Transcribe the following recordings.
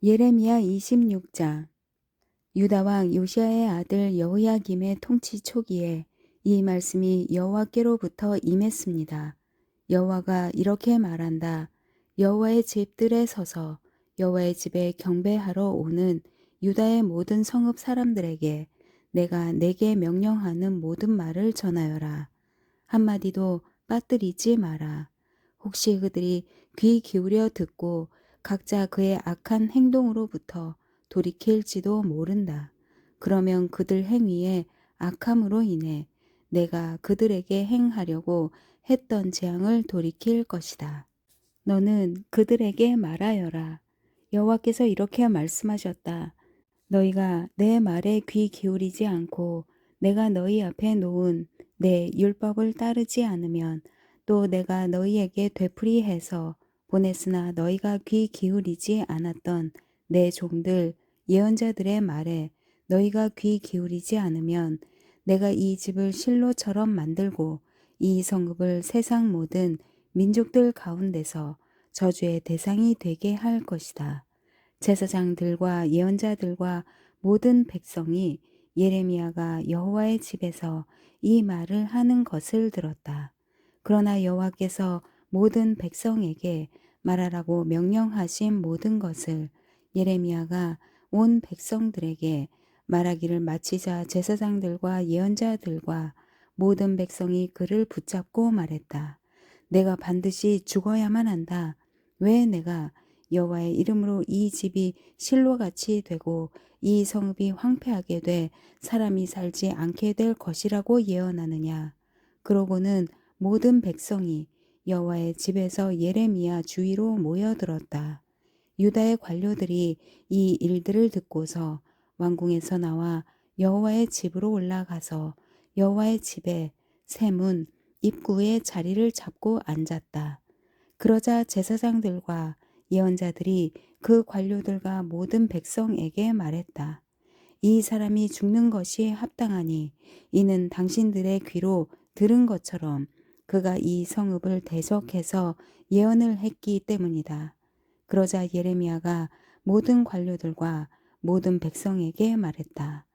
예레미야 26장 유다 왕 요시아의 아들 여호야김의 통치 초기에 이 말씀이 여호와께로부터 임했습니다. 여호와가 이렇게 말한다. 여호와의 집들에 서서 여호와의 집에 경배하러 오는 유다의 모든 성읍 사람들에게 내가 내게 명령하는 모든 말을 전하여라. 한마디도 빠뜨리지 마라. 혹시 그들이 귀 기울여 듣고 각자 그의 악한 행동으로부터 돌이킬지도 모른다. 그러면 그들 행위의 악함으로 인해 내가 그들에게 행하려고 했던 재앙을 돌이킬 것이다. 너는 그들에게 말하여라. 여호와께서 이렇게 말씀하셨다. 너희가 내 말에 귀 기울이지 않고 내가 너희 앞에 놓은 내 율법을 따르지 않으면 또 내가 너희에게 되풀이해서 보냈으나 너희가 귀 기울이지 않았던 내 종들 예언자들의 말에 너희가 귀 기울이지 않으면 내가 이 집을 실로처럼 만들고 이 성읍을 세상 모든 민족들 가운데서 저주의 대상이 되게 할 것이다. 제사장들과 예언자들과 모든 백성이 예레미야가 여호와의 집에서 이 말을 하는 것을 들었다. 그러나 여호와께서 모든 백성에게 말하라고 명령하신 모든 것을 예레미야가 온 백성들에게 말하기를 마치자 제사장들과 예언자들과 모든 백성이 그를 붙잡고 말했다. 내가 반드시 죽어야만 한다. 왜 내가 여호와의 이름으로 이 집이 실로같이 되고 이 성읍이 황폐하게 돼 사람이 살지 않게 될 것이라고 예언하느냐. 그러고는 모든 백성이 여호와의 집에서 예레미야 주위로 모여들었다. 유다의 관료들이 이 일들을 듣고서 왕궁에서 나와 여호와의 집으로 올라가서 여호와의 집에 세문 입구에 자리를 잡고 앉았다. 그러자 제사장들과 예언자들이 그 관료들과 모든 백성에게 말했다. 이 사람이 죽는 것이 합당하니 이는 당신들의 귀로 들은 것처럼 그가 이 성읍을 대적해서 예언을 했기 때문이다. 그러자 예레미야가 모든 관료들과 모든 백성에게 말했다.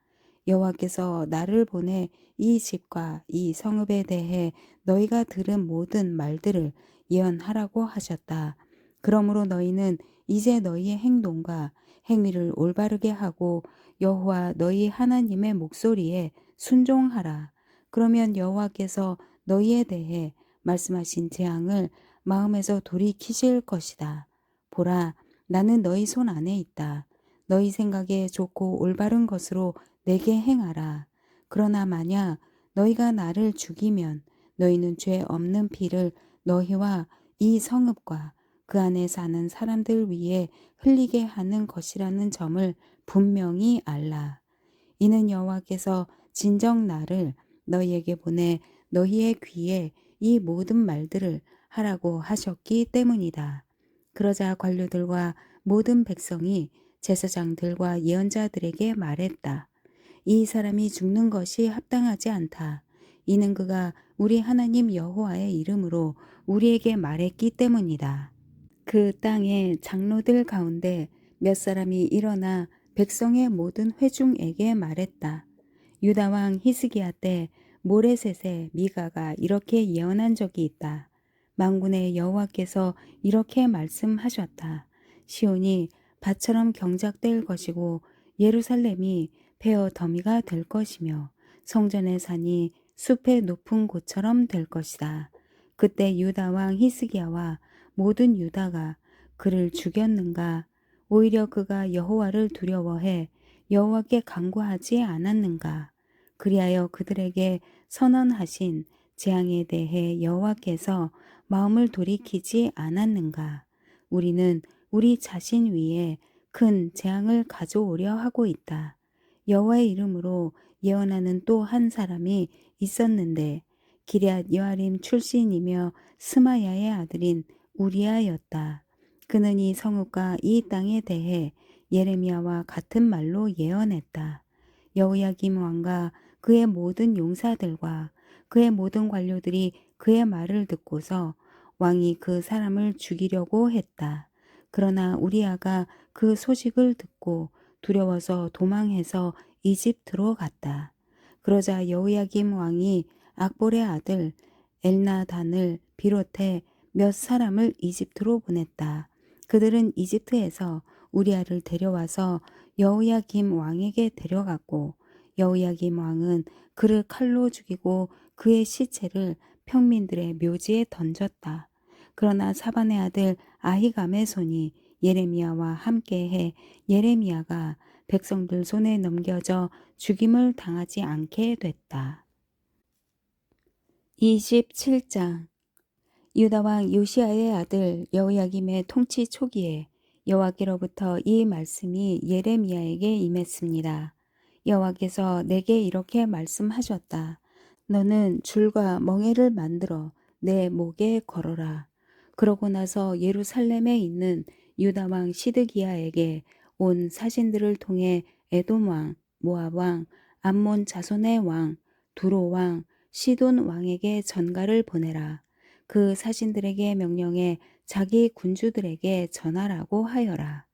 여호와께서 나를 보내 이 집과 이 성읍에 대해 너희가 들은 모든 말들을 예언하라고 하셨다. 그러므로 너희는 이제 너희의 행동과 행위를 올바르게 하고 여호와 너희 하나님의 목소리에 순종하라. 그러면 여호와께서 너희에 대해 말씀하신 재앙을 마음에서 돌이키실 것이다. 보라, 나는 너희 손 안에 있다. 너희 생각에 좋고 올바른 것으로 내게 행하라. 그러나 만약 너희가 나를 죽이면 너희는 죄 없는 피를 너희와 이 성읍과 그 안에 사는 사람들 위에 흘리게 하는 것이라는 점을 분명히 알라. 이는 여호와께서 진정 나를 너희에게 보내 너희의 귀에 이 모든 말들을 하라고 하셨기 때문이다. 그러자 관료들과 모든 백성이 제사장들과 예언자들에게 말했다. 이 사람이 죽는 것이 합당하지 않다. 이는 그가 우리 하나님 여호와의 이름으로 우리에게 말했기 때문이다. 그 땅의 장로들 가운데 몇 사람이 일어나 백성의 모든 회중에게 말했다. 유다 왕 히스기야 때 모레셋의 미가가 이렇게 예언한 적이 있다. 망군의 여호와께서 이렇게 말씀하셨다. 시온이 밭처럼 경작될 것이고 예루살렘이 폐허 더미가 될 것이며 성전의 산이 숲의 높은 곳처럼 될 것이다. 그때 유다 왕 히스기야와 모든 유다가 그를 죽였는가 오히려 그가 여호와를 두려워해 여호와께 간구하지 않았는가 그리하여 그들에게 선언하신 재앙에 대해 여호와께서 마음을 돌이키지 않았는가 우리는 우리 자신 위에 큰 재앙을 가져오려 하고 있다. 여호와의 이름으로 예언하는 또 한 사람이 있었는데 기럇 여아림 출신이며 스마야의 아들인 우리아였다. 그는 이 성읍과 이 땅에 대해 예레미야와 같은 말로 예언했다. 여호야김 왕과 그의 모든 용사들과 그의 모든 관료들이 그의 말을 듣고서 왕이 그 사람을 죽이려고 했다. 그러나 우리아가 그 소식을 듣고 두려워서 도망해서 이집트로 갔다. 그러자 여호야김 왕이 악볼의 아들 엘나단을 비롯해 몇 사람을 이집트로 보냈다. 그들은 이집트에서 우리아를 데려와서 여호야김 왕에게 데려갔고 여호야김 왕은 그를 칼로 죽이고 그의 시체를 평민들의 묘지에 던졌다. 그러나 사반의 아들 아히감의 손이 예레미야와 함께해 예레미야가 백성들 손에 넘겨져 죽임을 당하지 않게 됐다. 27장 유다 왕 요시아의 아들 여호야김의 통치 초기에 여호와께로부터 이 말씀이 예레미야에게 임했습니다. 여호와께서 내게 이렇게 말씀하셨다. 너는 줄과 멍에를 만들어 내 목에 걸어라. 그러고 나서 예루살렘에 있는 유다 왕 시드기야에게 온 사신들을 통해 에돔 왕, 모압 왕, 암몬 자손의 왕, 두로 왕, 시돈 왕에게 전가를 보내라. 그 사신들에게 명령해 자기 군주들에게 전하라고 하여라.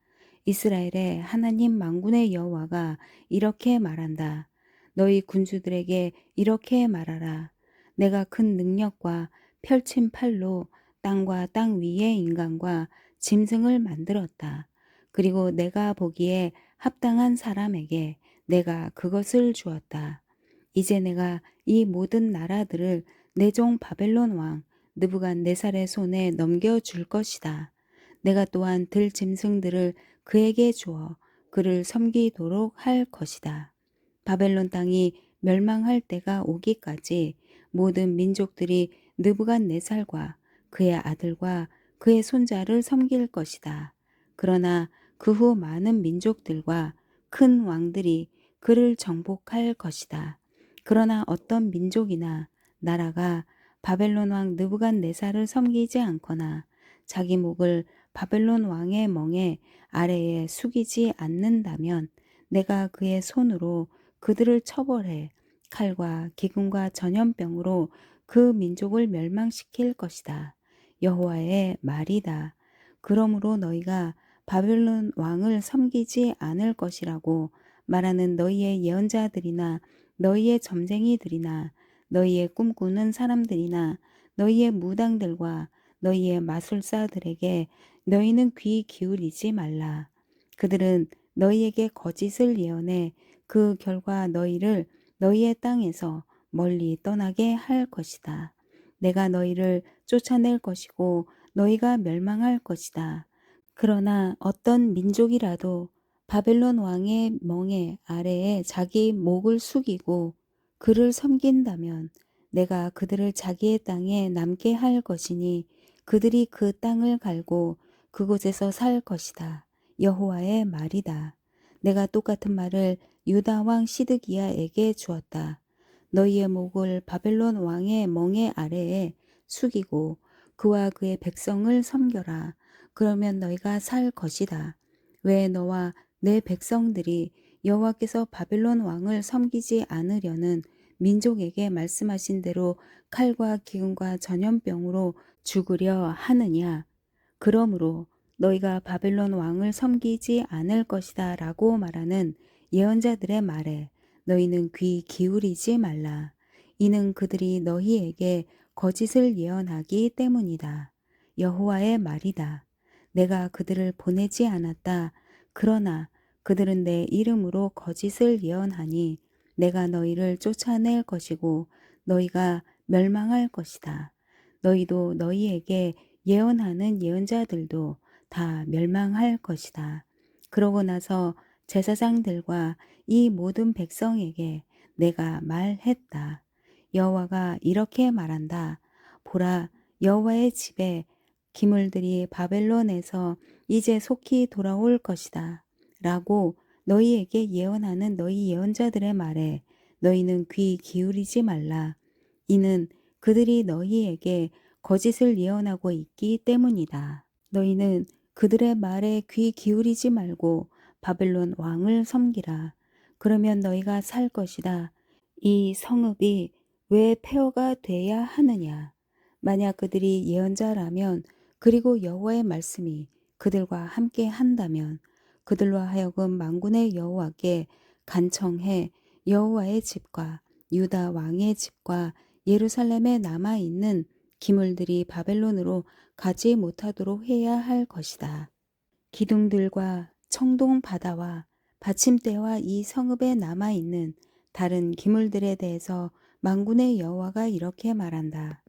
이스라엘의 하나님 망군의 여호와가 이렇게 말한다. 너희 군주들에게 이렇게 말하라. 내가 큰 능력과 펼친 팔로 땅과 땅 위의 인간과 짐승을 만들었다. 그리고 내가 보기에 합당한 사람에게 내가 그것을 주었다. 이제 내가 이 모든 나라들을 내 종 바벨론 왕 느부갓네살의 손에 넘겨 줄 것이다. 내가 또한 들 짐승들을 그에게 주어 그를 섬기도록 할 것이다. 바벨론 땅이 멸망할 때가 오기까지 모든 민족들이 느부갓네살과 그의 아들과 그의 손자를 섬길 것이다. 그러나 그 후 많은 민족들과 큰 왕들이 그를 정복할 것이다. 그러나 어떤 민족이나 나라가 바벨론 왕 느부갓네살을 섬기지 않거나 자기 목을 바벨론 왕의 멍에 아래에 숙이지 않는다면 내가 그의 손으로 그들을 처벌해 칼과 기근과 전염병으로 그 민족을 멸망시킬 것이다. 여호와의 말이다. 그러므로 너희가 바벨론 왕을 섬기지 않을 것이라고 말하는 너희의 예언자들이나 너희의 점쟁이들이나 너희의 꿈꾸는 사람들이나 너희의 무당들과 너희의 마술사들에게 너희는 귀 기울이지 말라. 그들은 너희에게 거짓을 예언해 그 결과 너희를 너희의 땅에서 멀리 떠나게 할 것이다. 내가 너희를 쫓아낼 것이고 너희가 멸망할 것이다. 그러나 어떤 민족이라도 바벨론 왕의 멍에 아래에 자기 목을 숙이고 그를 섬긴다면 내가 그들을 자기의 땅에 남게 할 것이니 그들이 그 땅을 갈고 그곳에서 살 것이다. 여호와의 말이다. 내가 똑같은 말을 유다 왕 시드기야에게 주었다. 너희의 목을 바벨론 왕의 멍에 아래에 숙이고 그와 그의 백성을 섬겨라. 그러면 너희가 살 것이다. 왜 너와 내 백성들이 여호와께서 바벨론 왕을 섬기지 않으려는 민족에게 말씀하신 대로 칼과 기근과 전염병으로 죽으려 하느냐? 그러므로 너희가 바벨론 왕을 섬기지 않을 것이다 라고 말하는 예언자들의 말에 너희는 귀 기울이지 말라. 이는 그들이 너희에게 거짓을 예언하기 때문이다. 여호와의 말이다. 내가 그들을 보내지 않았다. 그러나 그들은 내 이름으로 거짓을 예언하니 내가 너희를 쫓아낼 것이고 너희가 멸망할 것이다. 너희도 너희에게 예언하는 예언자들도 다 멸망할 것이다. 그러고 나서 제사장들과 이 모든 백성에게 내가 말했다. 여호와가 이렇게 말한다. 보라, 여호와의 집에 기물들이 바벨론에서 이제 속히 돌아올 것이다. 라고 너희에게 예언하는 너희 예언자들의 말에 너희는 귀 기울이지 말라. 이는 그들이 너희에게 거짓을 예언하고 있기 때문이다. 너희는 그들의 말에 귀 기울이지 말고 바벨론 왕을 섬기라. 그러면 너희가 살 것이다. 이 성읍이 왜 폐허가 돼야 하느냐? 만약 그들이 예언자라면 그리고 여호와의 말씀이 그들과 함께 한다면 그들로 하여금 만군의 여호와께 간청해 여호와의 집과 유다 왕의 집과 예루살렘에 남아 있는 기물들이 바벨론으로 가지 못하도록 해야 할 것이다. 기둥들과 청동 바다와 받침대와 이 성읍에 남아 있는 다른 기물들에 대해서 만군의 여호와가 이렇게 말한다.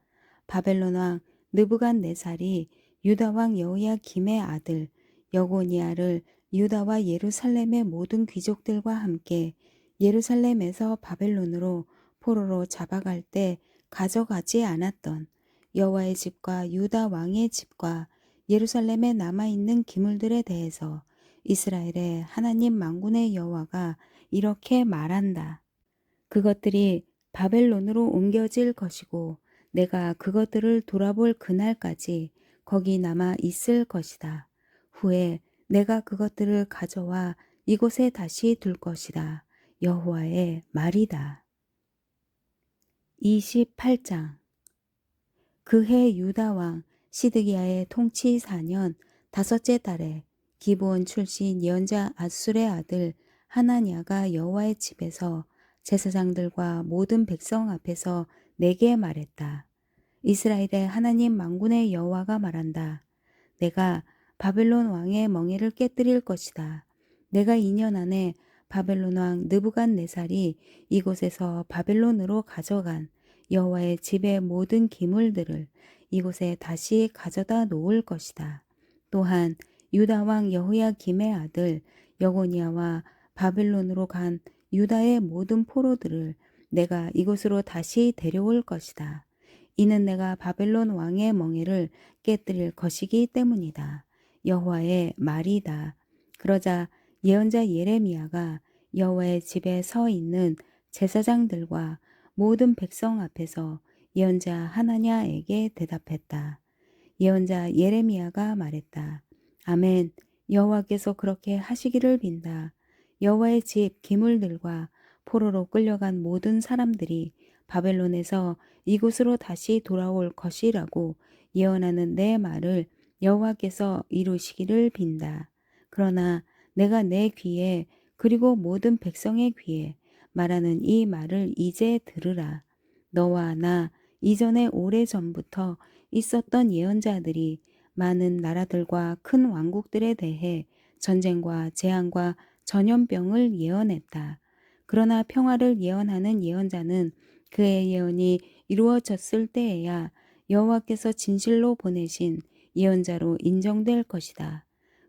바벨론 왕 느부갓네살이 유다 왕 여호야 김의 아들 여고니아를 유다와 예루살렘의 모든 귀족들과 함께 예루살렘에서 바벨론으로 포로로 잡아갈 때 가져가지 않았던 여호와의 집과 유다 왕의 집과 예루살렘에 남아 있는 기물들에 대해서 이스라엘의 하나님 만군의 여호와가 이렇게 말한다. 그것들이 바벨론으로 옮겨질 것이고 내가 그것들을 돌아볼 그날까지 거기 남아 있을 것이다. 후에 내가 그것들을 가져와 이곳에 다시 둘 것이다. 여호와의 말이다. 28장 그해 유다 왕 시드기야의 통치 4년 다섯째 달에 기브온 출신 예언자 아술의 아들 하나냐가 여호와의 집에서 제사장들과 모든 백성 앞에서 내게 말했다. 이스라엘의 하나님 만군의 여호와가 말한다. 내가 바벨론 왕의 멍에를 깨뜨릴 것이다. 내가 2년 안에 바벨론 왕 느부갓네살이 이곳에서 바벨론으로 가져간 여호와의 집의 모든 기물들을 이곳에 다시 가져다 놓을 것이다. 또한 유다 왕 여호야 김의 아들 여고니아와 바벨론으로 간 유다의 모든 포로들을 내가 이곳으로 다시 데려올 것이다. 이는 내가 바벨론 왕의 멍에를 깨뜨릴 것이기 때문이다. 여호와의 말이다. 그러자 예언자 예레미야가 여호와의 집에 서 있는 제사장들과 모든 백성 앞에서 예언자 하나냐에게 대답했다. 예언자 예레미야가 말했다. 아멘. 여호와께서 그렇게 하시기를 빈다. 여호와의 집 기물들과 포로로 끌려간 모든 사람들이 바벨론에서 이곳으로 다시 돌아올 것이라고 예언하는 내 말을 여호와께서 이루시기를 빈다. 그러나 내가 내 귀에 그리고 모든 백성의 귀에 말하는 이 말을 이제 들으라. 너와 나 이전에 오래 전부터 있었던 예언자들이 많은 나라들과 큰 왕국들에 대해 전쟁과 재앙과 전염병을 예언했다. 그러나 평화를 예언하는 예언자는 그의 예언이 이루어졌을 때에야 여호와께서 진실로 보내신 예언자로 인정될 것이다.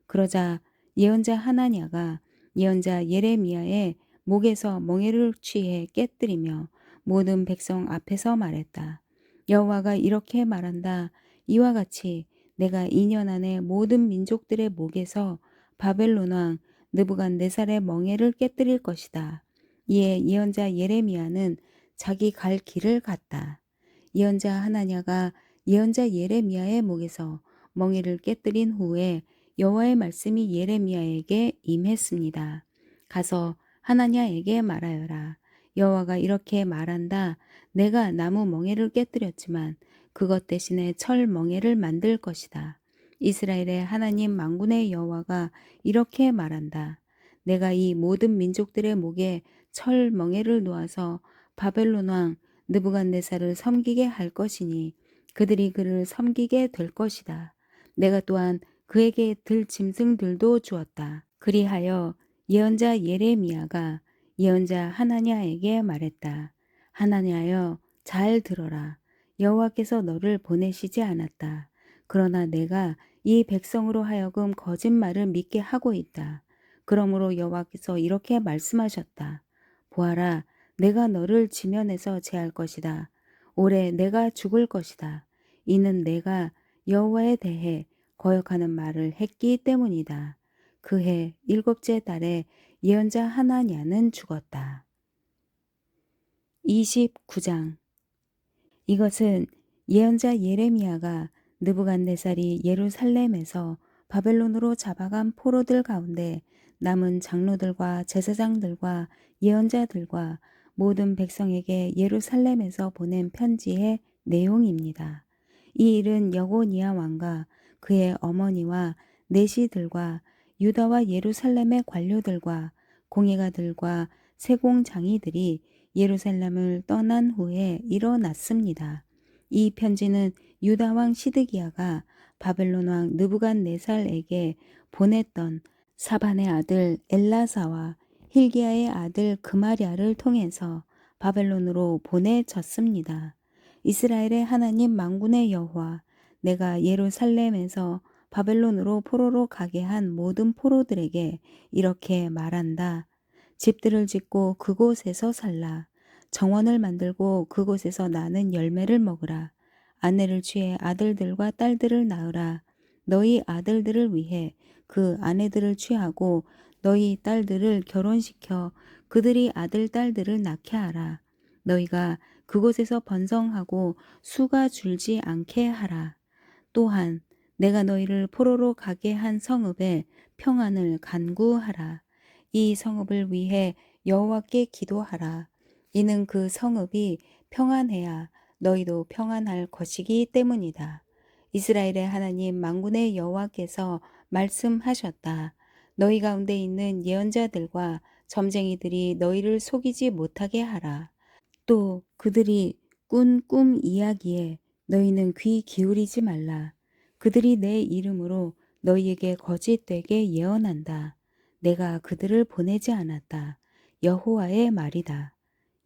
그러자 예언자 하나냐가 예언자 예레미야의 목에서 멍에를 취해 깨뜨리며 모든 백성 앞에서 말했다. 여호와가 이렇게 말한다. 이와 같이 내가 2년 안에 모든 민족들의 목에서 바벨론 왕 느부갓네살의 멍에를 깨뜨릴 것이다. 이에 예언자 예레미야는 자기 갈 길을 갔다. 예언자 하나냐가 예언자 예레미야의 목에서 멍에를 깨뜨린 후에 여호와의 말씀이 예레미야에게 임했습니다. 가서 하나냐에게 말하여라. 여호와가 이렇게 말한다. 내가 나무 멍에를 깨뜨렸지만 그것 대신에 철 멍에를 만들 것이다. 이스라엘의 하나님 만군의 여호와가 이렇게 말한다. 내가 이 모든 민족들의 목에 철 멍에를 놓아서 바벨론 왕 느부갓네살을 섬기게 할 것이니 그들이 그를 섬기게 될 것이다. 내가 또한 그에게 들 짐승들도 주었다. 그리하여 예언자 예레미야가 예언자 하나냐에게 말했다. 하나냐여 잘 들어라. 여호와께서 너를 보내시지 않았다. 그러나 내가 이 백성으로 하여금 거짓말을 믿게 하고 있다. 그러므로 여호와께서 이렇게 말씀하셨다. 보아라, 내가 너를 지면에서 제할 것이다. 올해 내가 죽을 것이다. 이는 내가 여호와에 대해 거역하는 말을 했기 때문이다. 그해 일곱째 달에 예언자 하나냐는 죽었다. 29장 이것은 예언자 예레미야가 느부갓네살이 예루살렘에서 바벨론으로 잡아간 포로들 가운데 남은 장로들과 제사장들과 예언자들과 모든 백성에게 예루살렘에서 보낸 편지의 내용입니다. 이 일은 여고니아 왕과 그의 어머니와 내시들과 유다와 예루살렘의 관료들과 공예가들과 세공장이들이 예루살렘을 떠난 후에 일어났습니다. 이 편지는 유다 왕 시드기야가 바벨론 왕 느부갓네살에게 보냈던 사반의 아들 엘라사와 힐기야의 아들 그마리아를 통해서 바벨론으로 보내졌습니다. 이스라엘의 하나님 망군의 여호와 내가 예루살렘에서 바벨론으로 포로로 가게 한 모든 포로들에게 이렇게 말한다. 집들을 짓고 그곳에서 살라. 정원을 만들고 그곳에서 나는 열매를 먹으라. 아내를 취해 아들들과 딸들을 낳으라. 너희 아들들을 위해 그 아내들을 취하고 너희 딸들을 결혼시켜 그들이 아들, 딸들을 낳게 하라. 너희가 그곳에서 번성하고 수가 줄지 않게 하라. 또한 내가 너희를 포로로 가게 한 성읍에 평안을 간구하라. 이 성읍을 위해 여호와께 기도하라. 이는 그 성읍이 평안해야 너희도 평안할 것이기 때문이다. 이스라엘의 하나님 망군의 여호와께서 말씀하셨다. 너희 가운데 있는 예언자들과 점쟁이들이 너희를 속이지 못하게 하라. 또 그들이 꾼 꿈 이야기에 너희는 귀 기울이지 말라. 그들이 내 이름으로 너희에게 거짓되게 예언한다. 내가 그들을 보내지 않았다. 여호와의 말이다.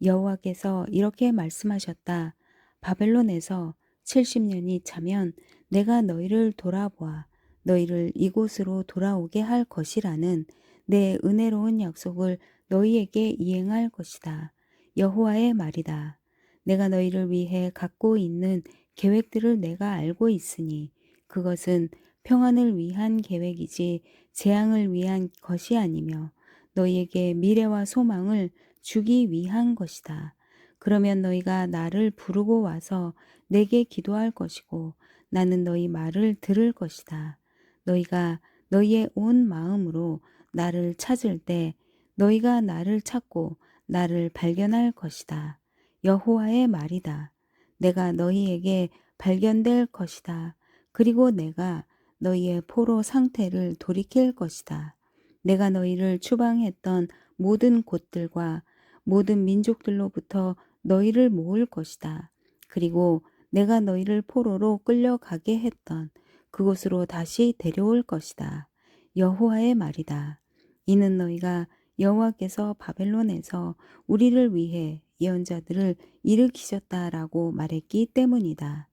여호와께서 이렇게 말씀하셨다. 바벨론에서 70년이 차면 내가 너희를 돌아보아 너희를 이곳으로 돌아오게 할 것이라는 내 은혜로운 약속을 너희에게 이행할 것이다. 여호와의 말이다. 내가 너희를 위해 갖고 있는 계획들을 내가 알고 있으니 그것은 평안을 위한 계획이지 재앙을 위한 것이 아니며 너희에게 미래와 소망을 주기 위한 것이다. 그러면 너희가 나를 부르고 와서 내게 기도할 것이고 나는 너희 말을 들을 것이다. 너희가 너희의 온 마음으로 나를 찾을 때 너희가 나를 찾고 나를 발견할 것이다. 여호와의 말이다. 내가 너희에게 발견될 것이다. 그리고 내가 너희의 포로 상태를 돌이킬 것이다. 내가 너희를 추방했던 모든 곳들과 모든 민족들로부터 너희를 모을 것이다. 그리고 내가 너희를 포로로 끌려가게 했던 그곳으로 다시 데려올 것이다. 여호와의 말이다. 이는 너희가 여호와께서 바벨론에서 우리를 위해 예언자들을 일으키셨다라고 말했기 때문이다.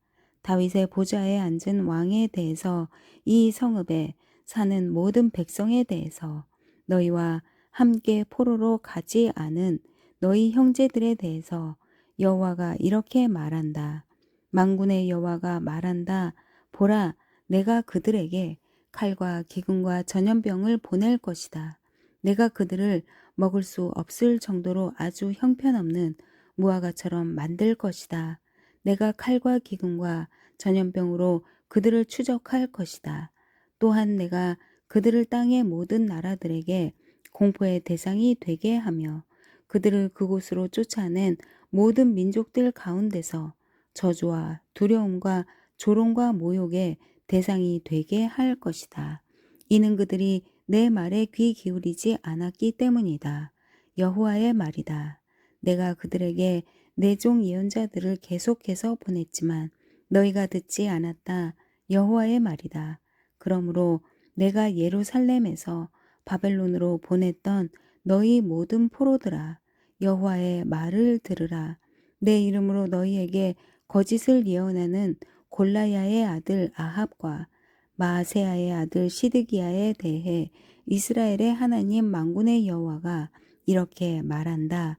다윗의 보좌에 앉은 왕에 대해서 이 성읍에 사는 모든 백성에 대해서 너희와 함께 포로로 가지 않은 너희 형제들에 대해서 여호와가 이렇게 말한다. 망군의 여호와가 말한다. 보라, 내가 그들에게 칼과 기근과 전염병을 보낼 것이다. 내가 그들을 먹을 수 없을 정도로 아주 형편없는 무화과처럼 만들 것이다. 내가 칼과 기근과 전염병으로 그들을 추적할 것이다. 또한 내가 그들을 땅의 모든 나라들에게 공포의 대상이 되게 하며 그들을 그곳으로 쫓아낸 모든 민족들 가운데서 저주와 두려움과 조롱과 모욕의 대상이 되게 할 것이다. 이는 그들이 내 말에 귀 기울이지 않았기 때문이다. 여호와의 말이다. 내가 그들에게 내종 예언자들을 계속해서 보냈지만 너희가 듣지 않았다. 여호와의 말이다. 그러므로 내가 예루살렘에서 바벨론으로 보냈던 너희 모든 포로들아 여호와의 말을 들으라. 내 이름으로 너희에게 거짓을 예언하는 골라야의 아들 아합과 마세아의 아들 시드기야에 대해 이스라엘의 하나님 망군의 여호와가 이렇게 말한다.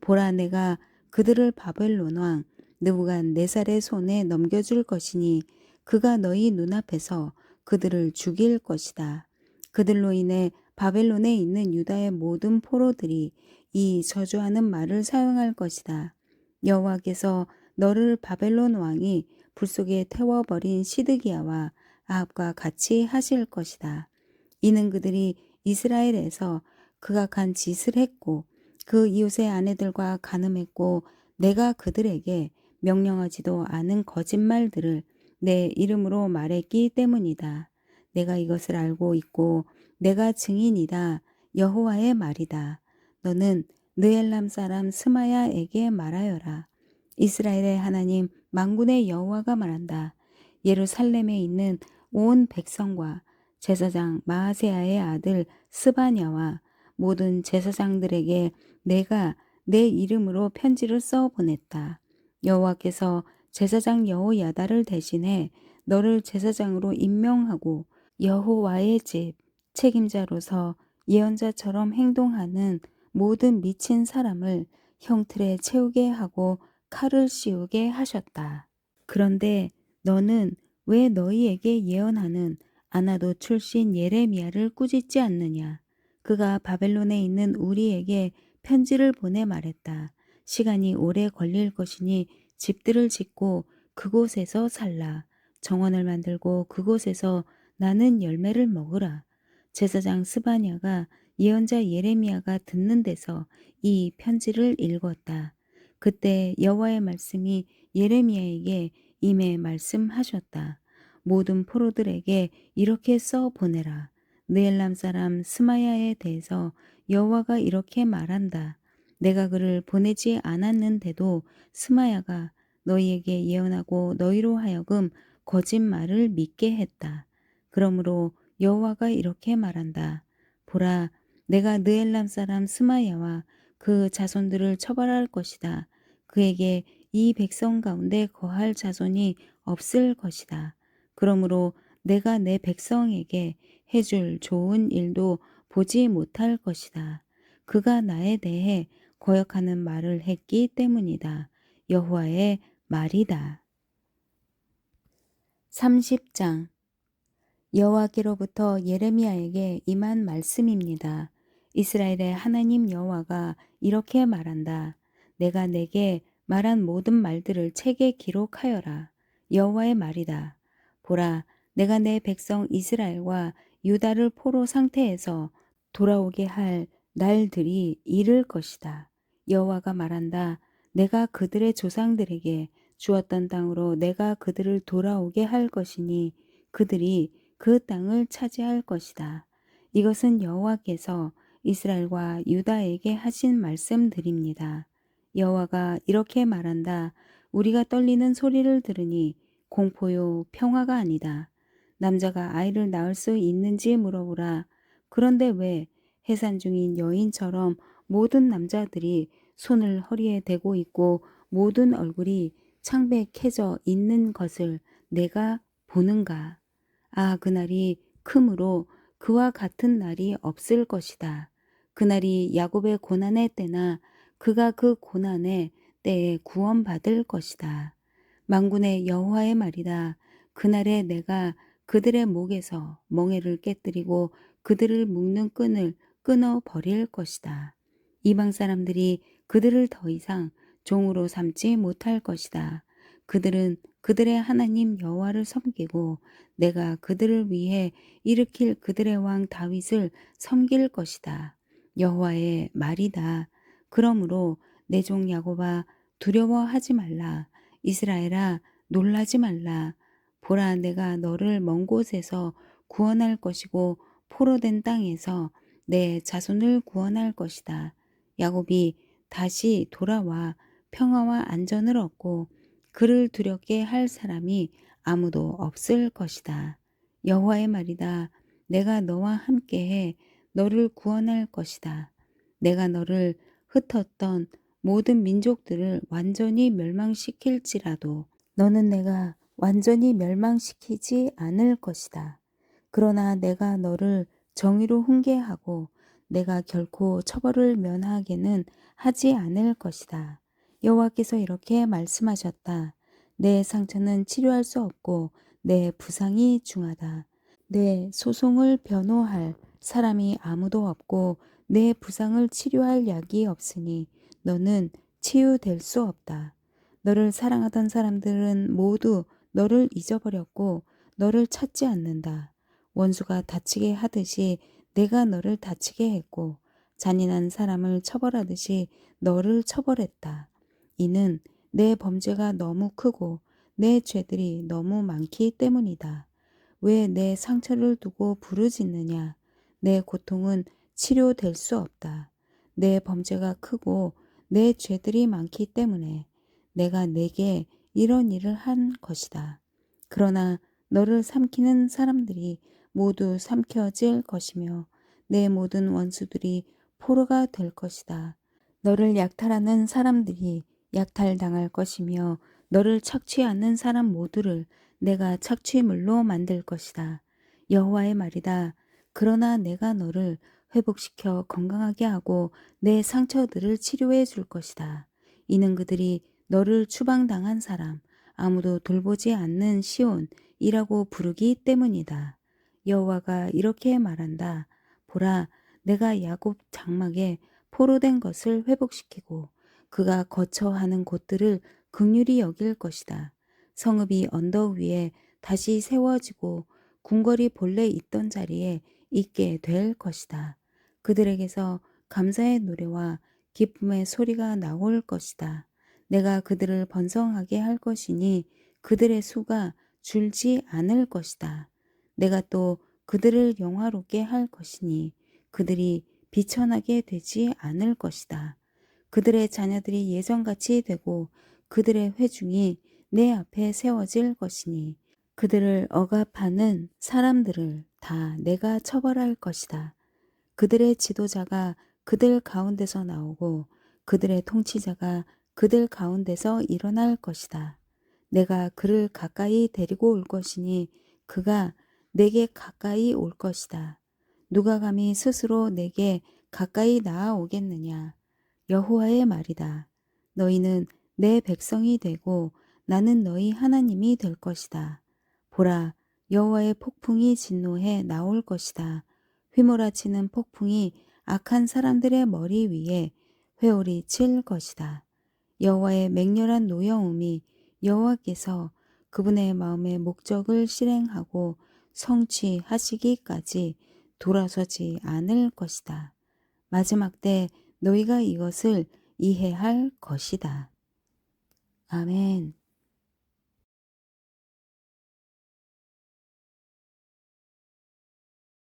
보라 내가 그들을 바벨론 왕 느부갓네살의 손에 넘겨줄 것이니 그가 너희 눈앞에서 그들을 죽일 것이다. 그들로 인해 바벨론에 있는 유다의 모든 포로들이 이 저주하는 말을 사용할 것이다. 여호와께서 너를 바벨론 왕이 불 속에 태워버린 시드기야와 아합과 같이 하실 것이다. 이는 그들이 이스라엘에서 극악한 짓을 했고 그 이웃의 아내들과 간음했고 내가 그들에게 명령하지도 않은 거짓말들을 내 이름으로 말했기 때문이다. 내가 이것을 알고 있고 내가 증인이다. 여호와의 말이다. 너는 느엘람 사람 스마야에게 말하여라. 이스라엘의 하나님 망군의 여호와가 말한다. 예루살렘에 있는 온 백성과 제사장 마아세아의 아들 스바냐와 모든 제사장들에게 내가 내 이름으로 편지를 써 보냈다. 여호와께서 제사장 여호야다를 대신해 너를 제사장으로 임명하고 여호와의 집 책임자로서 예언자처럼 행동하는 모든 미친 사람을 형틀에 채우게 하고 칼을 씌우게 하셨다. 그런데 너는 왜 너희에게 예언하는 아나도 출신 예레미야를 꾸짖지 않느냐? 그가 바벨론에 있는 우리에게 편지를 보내 말했다. 시간이 오래 걸릴 것이니 집들을 짓고 그곳에서 살라. 정원을 만들고 그곳에서 나는 열매를 먹으라. 제사장 스바냐가 예언자 예레미야가 듣는 데서 이 편지를 읽었다. 그때 여호와의 말씀이 예레미야에게 임해 말씀하셨다. 모든 포로들에게 이렇게 써 보내라. 느엘람 사람 스마야에 대해서 여호와가 이렇게 말한다. 내가 그를 보내지 않았는데도 스마야가 너희에게 예언하고 너희로 하여금 거짓말을 믿게 했다. 그러므로 여호와가 이렇게 말한다. 보라, 내가 느엘람 사람 스마야와 그 자손들을 처벌할 것이다. 그에게 이 백성 가운데 거할 자손이 없을 것이다. 그러므로 내가 내 백성에게 해줄 좋은 일도 보지 못할 것이다. 그가 나에 대해 거역하는 말을 했기 때문이다. 여호와의 말이다. 30장 여호와께로부터 예레미야에게 임한 말씀입니다. 이스라엘의 하나님 여호와가 이렇게 말한다. 내가 내게 말한 모든 말들을 책에 기록하여라. 여호와의 말이다. 보라, 내가 내 백성 이스라엘과 유다를 포로 상태에서 돌아오게 할 날들이 이를 것이다. 여호와가 말한다. 내가 그들의 조상들에게 주었던 땅으로 내가 그들을 돌아오게 할 것이니 그들이 그 땅을 차지할 것이다. 이것은 여호와께서 이스라엘과 유다에게 하신 말씀들입니다. 여호와가 이렇게 말한다. 우리가 떨리는 소리를 들으니 공포요 평화가 아니다. 남자가 아이를 낳을 수 있는지 물어보라. 그런데 왜 해산 중인 여인처럼 모든 남자들이 손을 허리에 대고 있고 모든 얼굴이 창백해져 있는 것을 내가 보는가? 아, 그날이 크므로 그와 같은 날이 없을 것이다. 그날이 야곱의 고난의 때나 그가 그 고난의 때에 구원받을 것이다. 망군의 여호와의 말이다. 그날에 내가 그들의 목에서 멍에를 깨뜨리고 그들을 묶는 끈을 끊어 버릴 것이다. 이방 사람들이 그들을 더 이상 종으로 삼지 못할 것이다. 그들은 그들의 하나님 여호와를 섬기고 내가 그들을 위해 일으킬 그들의 왕 다윗을 섬길 것이다. 여호와의 말이다. 그러므로 내 종 야곱아 두려워하지 말라. 이스라엘아 놀라지 말라. 보라 내가 너를 먼 곳에서 구원할 것이고 포로 된 땅에서 내 자손을 구원할 것이다. 야곱이 다시 돌아와 평화와 안전을 얻고 그를 두렵게 할 사람이 아무도 없을 것이다. 여호와의 말이다. 내가 너와 함께해 너를 구원할 것이다. 내가 너를 흩었던 모든 민족들을 완전히 멸망시킬지라도 너는 내가 완전히 멸망시키지 않을 것이다. 그러나 내가 너를 정의로 훈계하고 내가 결코 처벌을 면하게는 하지 않을 것이다. 여호와께서 이렇게 말씀하셨다. 내 상처는 치료할 수 없고 내 부상이 중하다. 내 소송을 변호할 사람이 아무도 없고 내 부상을 치료할 약이 없으니 너는 치유될 수 없다. 너를 사랑하던 사람들은 모두 너를 잊어버렸고 너를 찾지 않는다. 원수가 다치게 하듯이 내가 너를 다치게 했고 잔인한 사람을 처벌하듯이 너를 처벌했다. 이는 내 범죄가 너무 크고 내 죄들이 너무 많기 때문이다. 왜 내 상처를 두고 부르짖느냐? 내 고통은 치료될 수 없다. 내 범죄가 크고 내 죄들이 많기 때문에 내가 내게 이런 일을 한 것이다. 그러나 너를 삼키는 사람들이 모두 삼켜질 것이며 내 모든 원수들이 포로가 될 것이다. 너를 약탈하는 사람들이 약탈당할 것이며 너를 착취하는 사람 모두를 내가 착취물로 만들 것이다. 여호와의 말이다. 그러나 내가 너를 회복시켜 건강하게 하고 내 상처들을 치료해 줄 것이다. 이는 그들이 너를 추방당한 사람, 아무도 돌보지 않는 시온이라고 부르기 때문이다. 여호와가 이렇게 말한다. 보라, 내가 야곱 장막에 포로된 것을 회복시키고 그가 거처하는 곳들을 극률이 여길 것이다. 성읍이 언덕 위에 다시 세워지고 궁궐이 본래 있던 자리에 있게 될 것이다. 그들에게서 감사의 노래와 기쁨의 소리가 나올 것이다. 내가 그들을 번성하게 할 것이니 그들의 수가 줄지 않을 것이다. 내가 또 그들을 영화롭게 할 것이니 그들이 비천하게 되지 않을 것이다. 그들의 자녀들이 예전같이 되고 그들의 회중이 내 앞에 세워질 것이니 그들을 억압하는 사람들을 다 내가 처벌할 것이다. 그들의 지도자가 그들 가운데서 나오고 그들의 통치자가 그들 가운데서 일어날 것이다. 내가 그를 가까이 데리고 올 것이니 그가 내게 가까이 올 것이다. 누가 감히 스스로 내게 가까이 나아오겠느냐? 여호와의 말이다. 너희는 내 백성이 되고 나는 너희 하나님이 될 것이다. 보라, 여호와의 폭풍이 진노해 나올 것이다. 휘몰아치는 폭풍이 악한 사람들의 머리 위에 회오리 칠 것이다. 여호와의 맹렬한 노여움이 여호와께서 그분의 마음의 목적을 실행하고 성취하시기까지 돌아서지 않을 것이다. 마지막 때 너희가 이것을 이해할 것이다. 아멘.